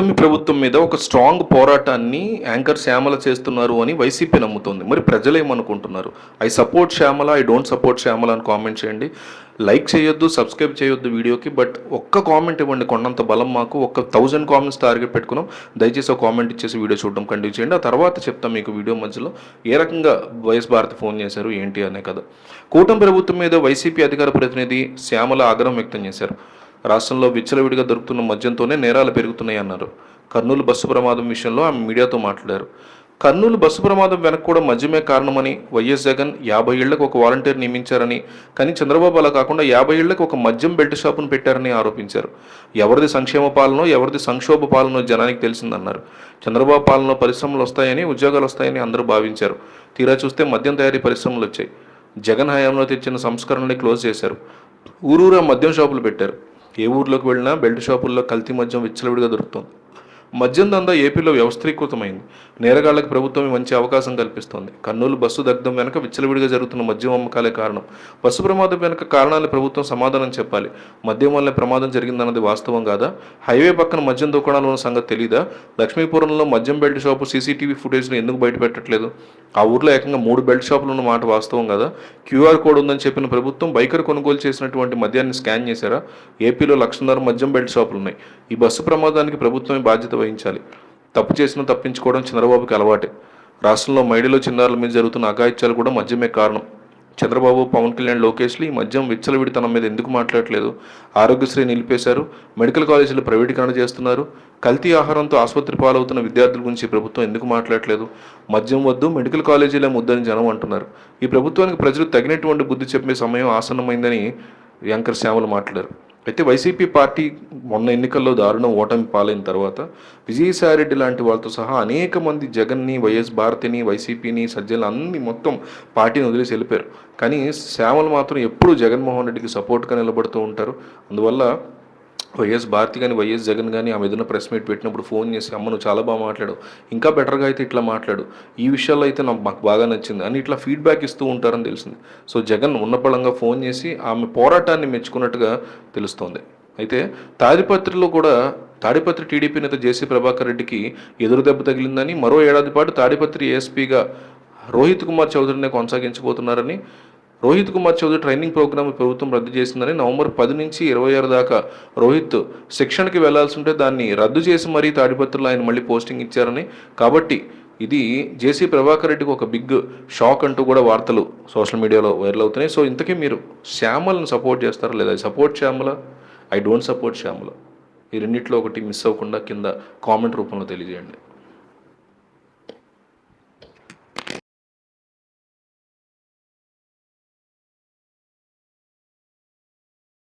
కూటమి ప్రభుత్వం మీద ఒక స్ట్రాంగ్ పోరాటాన్ని యాంకర్ శ్యామల చేస్తున్నారు అని వైసీపీ నమ్ముతోంది. మరి ప్రజలు ఏమనుకుంటున్నారు? I support Shyamala I don't support Shyamala అని కామెంట్ చేయండి. లైక్ చేయొద్దు సబ్స్క్రైబ్ చేయొద్దు వీడియోకి బట్ ఒక్క కామెంట్ ఇవ్వండి. కొండంత బలం మాకు. ఒక థౌజండ్ కామెంట్స్ టార్గెట్ పెట్టుకున్నాం. దయచేసి ఒక కామెంట్ ఇచ్చేసి వీడియో చూడడం కంటిన్యూ చేయండి. ఆ తర్వాత చెప్తాం మీకు వీడియో మధ్యలో ఏ రకంగా వైఎస్ భారతి ఫోన్ చేశారు ఏంటి అనే కదా కూటమి ప్రభుత్వం మీద వైసీపీ అధికార ప్రతినిధి శ్యామల ఆగ్రహం వ్యక్తం చేశారు. రాష్ట్రంలో విచ్చలవిడిగా దొరుకుతున్న మద్యంతోనే నేరాలు పెరుగుతున్నాయి అన్నారు. కర్నూలు బస్సు ప్రమాదం విషయంలో ఆమె మీడియాతో మాట్లాడారు. కర్నూలు బస్సు ప్రమాదం వెనక కూడా మద్యమే కారణమని వైఎస్ జగన్ యాభై ఏళ్ళకు ఒక వాలంటీర్ నియమించారని కానీ చంద్రబాబు అలా కాకుండా యాభై ఏళ్ళకు ఒక మద్యం బెల్ట్ షాపును పెట్టారని ఆరోపించారు. ఎవరిది సంక్షేమ పాలనో ఎవరిది సంక్షోభ పాలనో జనానికి తెలిసిందన్నారు. చంద్రబాబు పాలనలో పరిశ్రమలు వస్తాయని ఉద్యోగాలు వస్తాయని అందరూ భావించారు. తీరా చూస్తే మద్యం తయారీ పరిశ్రమలు వచ్చాయి. జగన్ హయాంలో తెచ్చిన సంస్కరణని క్లోజ్ చేశారు. ఊరూరా మద్యం షాపులు పెట్టారు. ఏ ఊర్లోకి వెళ్ళినా బెల్ట్ షాపుల్లో కల్తీ మద్యం విచ్చలవిడిగా దొరుకుతుంది. మద్యం దందా ఏపీలో వ్యవస్థీకృతమైంది. నేరగాళ్ళకు ప్రభుత్వం మంచి అవకాశం కల్పిస్తోంది. కర్నూలు బస్సు దగ్ధం వెనక విచ్చలవిడిగా జరుగుతున్న మద్యం అమ్మకాలే కారణం. బస్సు ప్రమాదం వెనక కారణాలు ప్రభుత్వం సమాధానం చెప్పాలి. మద్యం వల్లే ప్రమాదం జరిగిందన్నది వాస్తవం కాదా? హైవే పక్కన మద్యం దుకాణాలు ఉన్న సంగతి తెలీదా? లక్ష్మీపురంలో మద్యం బెల్ట్ షాపు సీసీటీవీ ఫుటేజ్ను ఎందుకు బయట పెట్టట్లేదు? ఆ ఊర్లో ఏకంగా మూడు బెల్ట్ షాపులు ఉన్న మాట వాస్తవం కదా? క్యూఆర్ కోడ్ ఉందని చెప్పిన ప్రభుత్వం బైకర్ కొనుగోలు చేసినటువంటి మద్యాన్ని స్కాన్ చేశారా? ఏపీలో లక్షన్నర మద్యం బెల్ట్ షాపులు ఉన్నాయి ఈ బస్సు ప్రమాదానికి ప్రభుత్వమే బాధ్యత వహించాలి. తప్పు చేసిన తప్పించుకోవడం చంద్రబాబుకి అలవాటే. రాష్ట్రంలో మైడిలో చిన్నారుల మీద జరుగుతున్న అఘాయిత్యాలు కూడా మద్యమే కారణం. చంద్రబాబు పవన్ కళ్యాణ్ లోకేష్లు ఈ మద్యం విచ్చలవిడితనం మీద ఎందుకు మాట్లాడలేదు ఆరోగ్యశ్రీ నిలిపేశారు మెడికల్ కాలేజీలు ప్రైవేటీకరణ చేస్తున్నారు. కల్తీ ఆహారంతో ఆసుపత్రి పాలవుతున్న విద్యార్థుల గురించి ప్రభుత్వం ఎందుకు మాట్లాడలేదు మద్యం వద్దు మెడికల్ కాలేజీలే ముద్దని జనం అంటున్నారు. ఈ ప్రభుత్వానికి ప్రజలు తగినటువంటి బుద్ధి చెప్పే సమయం ఆసన్నమైందని యాంకర్ శ్యామలు మాట్లాడారు. అయితే వైసీపీ పార్టీ మొన్న ఎన్నికల్లో దారుణం ఓటమి పాలైన తర్వాత విజయసాయిరెడ్డి లాంటి వాళ్ళతో సహా అనేక మంది జగన్ని వైఎస్ భారతిని వైసీపీని సజ్జలు అన్ని మొత్తం పార్టీని వదిలేసి వెళ్ళిపోయారు. కానీ శ్యామలు మాత్రం ఎప్పుడూ జగన్మోహన్ రెడ్డికి సపోర్ట్గా నిలబడుతూ ఉంటారు. అందువల్ల వైఎస్ భారతి కానీ వైఎస్ జగన్ కానీ ఆమె ఏదైనా ప్రెస్ మీట్ పెట్టినప్పుడు ఫోన్ చేసి అమ్మ నువ్వు చాలా బాగా మాట్లాడు ఇంకా బెటర్గా అయితే ఇట్లా మాట్లాడు. ఈ విషయాల్లో అయితే నాకు మాకు బాగా నచ్చింది అని ఇట్లా ఫీడ్బ్యాక్ ఇస్తూ ఉంటారని తెలిసింది. సో జగన్ ఉన్నపళంగా ఫోన్ చేసి ఆమె పోరాటాన్ని మెచ్చుకున్నట్టుగా తెలుస్తోంది. అయితే తాడిపత్రిలో కూడా తాడిపత్రి టీడీపీ నేత జేసీ ప్రభాకర్ రెడ్డికి ఎదురు దెబ్బ తగిలిందని మరో ఏడాది పాటు తాడిపత్రి ఏఎస్పీగా రోహిత్ కుమార్ చౌదరిని కొనసాగించబోతున్నారని రోహిత్ కుమార్ చౌదరి ట్రైనింగ్ ప్రోగ్రామ్ ప్రభుత్వం రద్దు చేసిందని నవంబర్ పది నుంచి ఇరవై ఆరు దాకా రోహిత్ శిక్షణకి వెళ్ళాల్సి ఉంటే దాన్ని రద్దు చేసి మరీ తాడిపత్రులు ఆయన మళ్ళీ పోస్టింగ్ ఇచ్చారని. కాబట్టి ఇది జేసీ ప్రభాకర్ రెడ్డికి ఒక బిగ్ షాక్ అంటూ కూడా వార్తలు సోషల్ మీడియాలో వైరల్ అవుతున్నాయి. సో ఇంతకీ మీరు శ్యామలను సపోర్ట్ చేస్తారా లేదా support Shyamala? I don't support Shyamala. ఈ రెండిట్లో ఒకటి మిస్ అవ్వకుండా కింద కామెంట్ రూపంలో తెలియజేయండి.